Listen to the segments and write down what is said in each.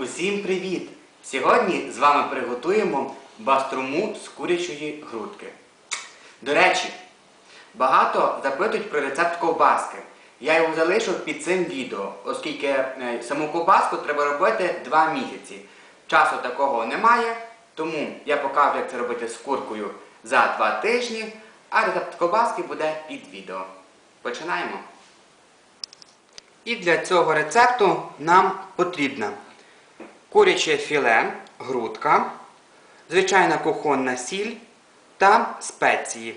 Усім привіт! Сьогодні з вами приготуємо баструму з курячої грудки. До речі, багато запитують про рецепт ковбаски. Я його залишив під цим відео, оскільки е, саму ковбаску треба робити 2 місяці. Часу такого немає, тому я покажу, як це робити з куркою за 2 тижні, а рецепт ковбаски буде під відео. Починаємо. І для цього рецепту нам потрібна куряче філе, грудка, звичайна кухонна сіль та спеції.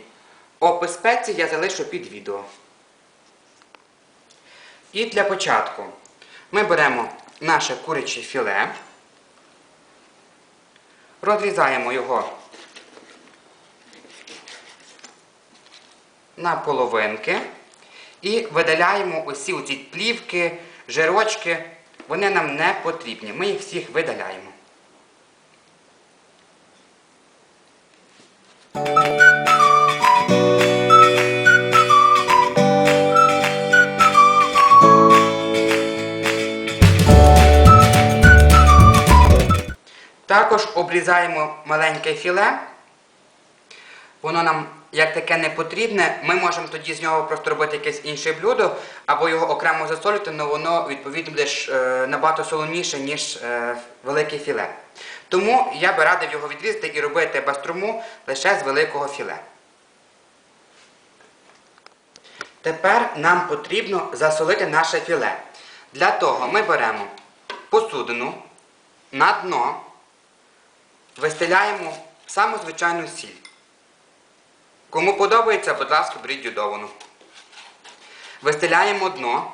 Опис спецій я залишу під відео. І для початку ми беремо наше куряче філе, розрізаємо його на половинки і видаляємо усі оці плівки, жирочки. Вони нам не потрібні. Ми їх всіх видаляємо. Також обрізаємо маленьке філе. Воно нам як таке не потрібне, ми можемо тоді з нього просто робити якесь інше блюдо, або його окремо засолити, але воно відповідно буде е, набагато солоніше, ніж е, велике філе. Тому я би радив його відрізати і робити баструму лише з великого філе. Тепер нам потрібно засолити наше філе. Для того ми беремо посудину на дно, вистеляємо саму звичайну сіль. Кому подобається, будь ласка, беріть йодовану. Вистеляємо дно.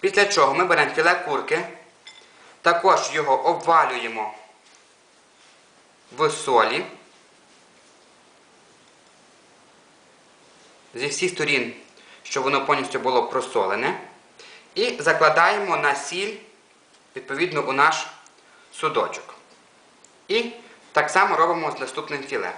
Після чого ми беремо філе курки, також його обвалюємо в солі. Зі всіх сторін, щоб воно повністю було просолене. І закладаємо на сіль, відповідно, у наш судочок. І так само робимо з наступним філе.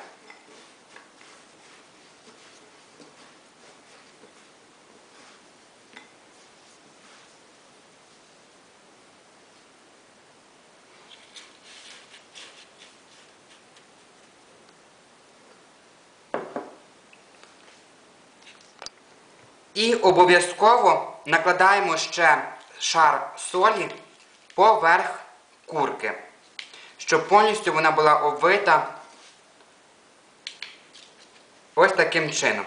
І обов'язково накладаємо ще шар солі поверх курки, щоб повністю вона була обвита ось таким чином.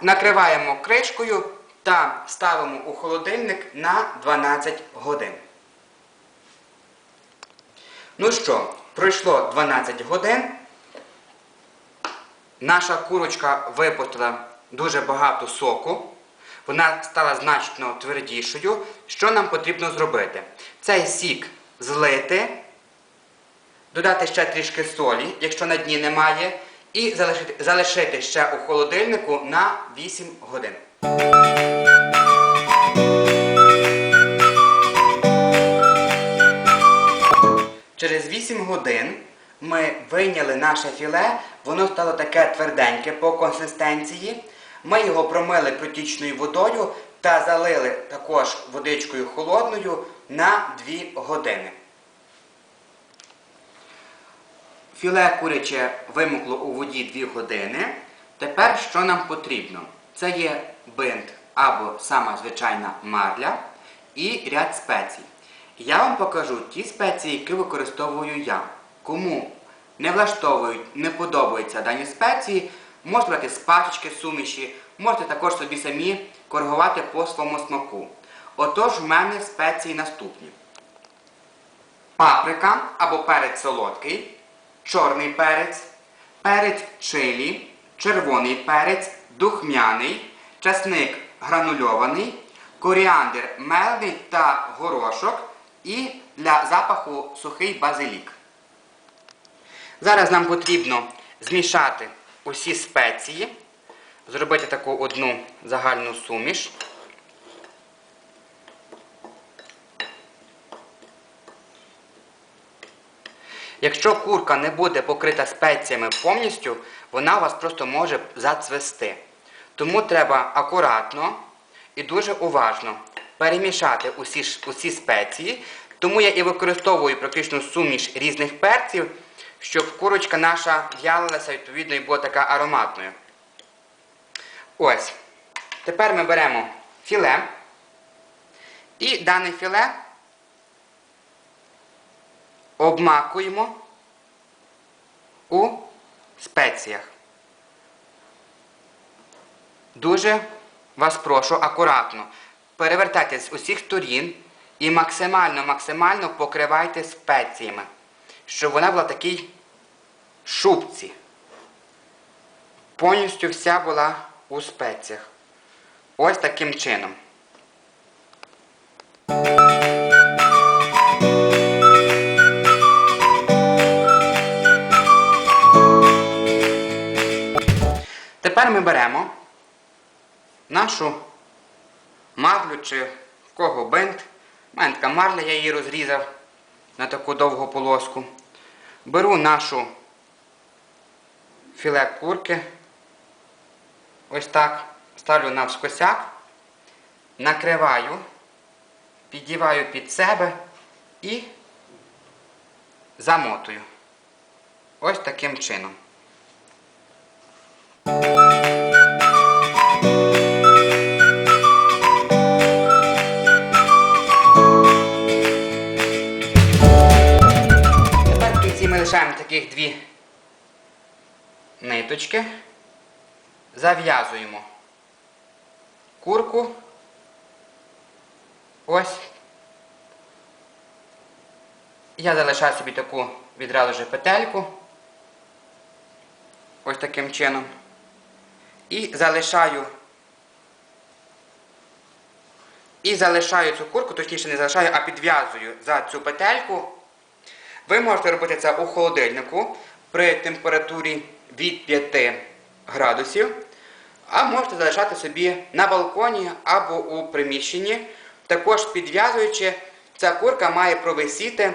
Накриваємо кришкою та ставимо у холодильник на 12 годин. Ну що, пройшло 12 годин. Наша курочка випустила дуже багато соку. Вона стала значно твердішою. Що нам потрібно зробити? Цей сік злити, додати ще трішки солі, якщо на дні немає, і залишити, залишити ще у холодильнику на 8 годин. Через 8 годин ми вийняли наше філе, воно стало таке тверденьке по консистенції. Ми його промили протічною водою та залили також водичкою холодною на 2 години. Філе куряче вимокло у воді 2 години. Тепер що нам потрібно? Це є бинт або сама звичайна марля і ряд спецій. Я вам покажу ті спеції, які використовую я. Кому не влаштовують, не подобаються дані спеції, можете брати з суміші, можете також собі самі коригувати по своєму смаку. Отож, в мене спеції наступні. Паприка або перець солодкий, чорний перець, перець чилі, червоний перець, духмяний, часник гранульований, коріандр мелний та горошок і для запаху сухий базилік. Зараз нам потрібно змішати усі спеції, зробити таку одну загальну суміш. Якщо курка не буде покрита спеціями повністю, вона у вас просто може зацвести. Тому треба акуратно і дуже уважно перемішати усі, усі спеції, тому я і використовую практично суміш різних перців, щоб курочка наша в'ялилася відповідно і була така ароматною. Ось. Тепер ми беремо філе. І дане філе обмакуємо у спеціях. Дуже вас прошу акуратно. Перевертайте з усіх сторін і максимально-максимально покривайте спеціями, щоб вона була в такій шубці. Повністю вся була у спеціях. Ось таким чином. Тепер ми беремо нашу марлю чи в кого бинт. Така марля, я її розрізав на таку довгу полоску. Беру нашу філе курки. Ось так. Ставлю навскосяк, накриваю, піддіваю під себе і замотую. Ось таким чином. Таких дві ниточки, зав'язуємо курку. Ось. Я залишаю собі таку відразу же петельку. Ось таким чином. І залишаю. І залишаю цю курку, точніше не залишаю, а підв'язую за цю петельку. Ви можете робити це у холодильнику при температурі від 5 градусів, а можете залишати собі на балконі або у приміщенні. Також підв'язуючи, ця курка має провисіти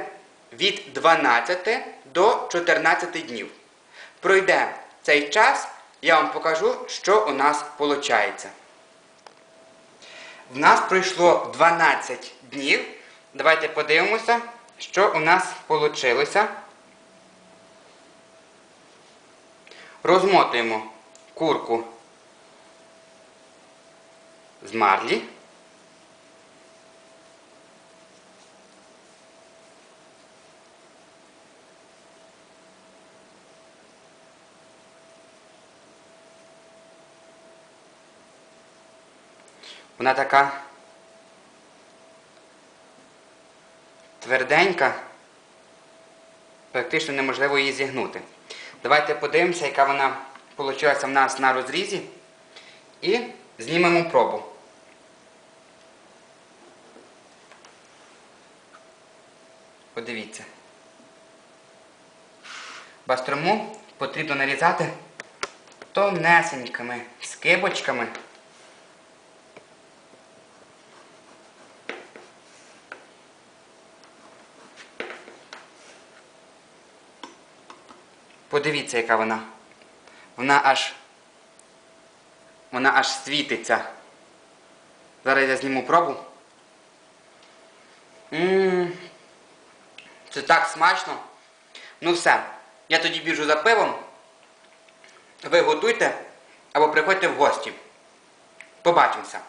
від 12 до 14 днів. Пройде цей час, я вам покажу, що у нас виходить. В нас пройшло 12 днів. Давайте подивимося, що у нас вийшло. Розмотуємо курку з марлі. Вона така тверденька, практично неможливо її зігнути. Давайте подивимося, яка вона вийшла в нас на розрізі. І знімемо пробу. Подивіться. Бастрому потрібно нарізати тонесенькими скибочками. Подивіться, яка вона. Вона аж. Вона аж світиться. Зараз я зніму пробу. Ммм. Це так смачно. Ну все. Я тоді біжу за пивом. Ви готуйте або приходьте в гості. Побачимося.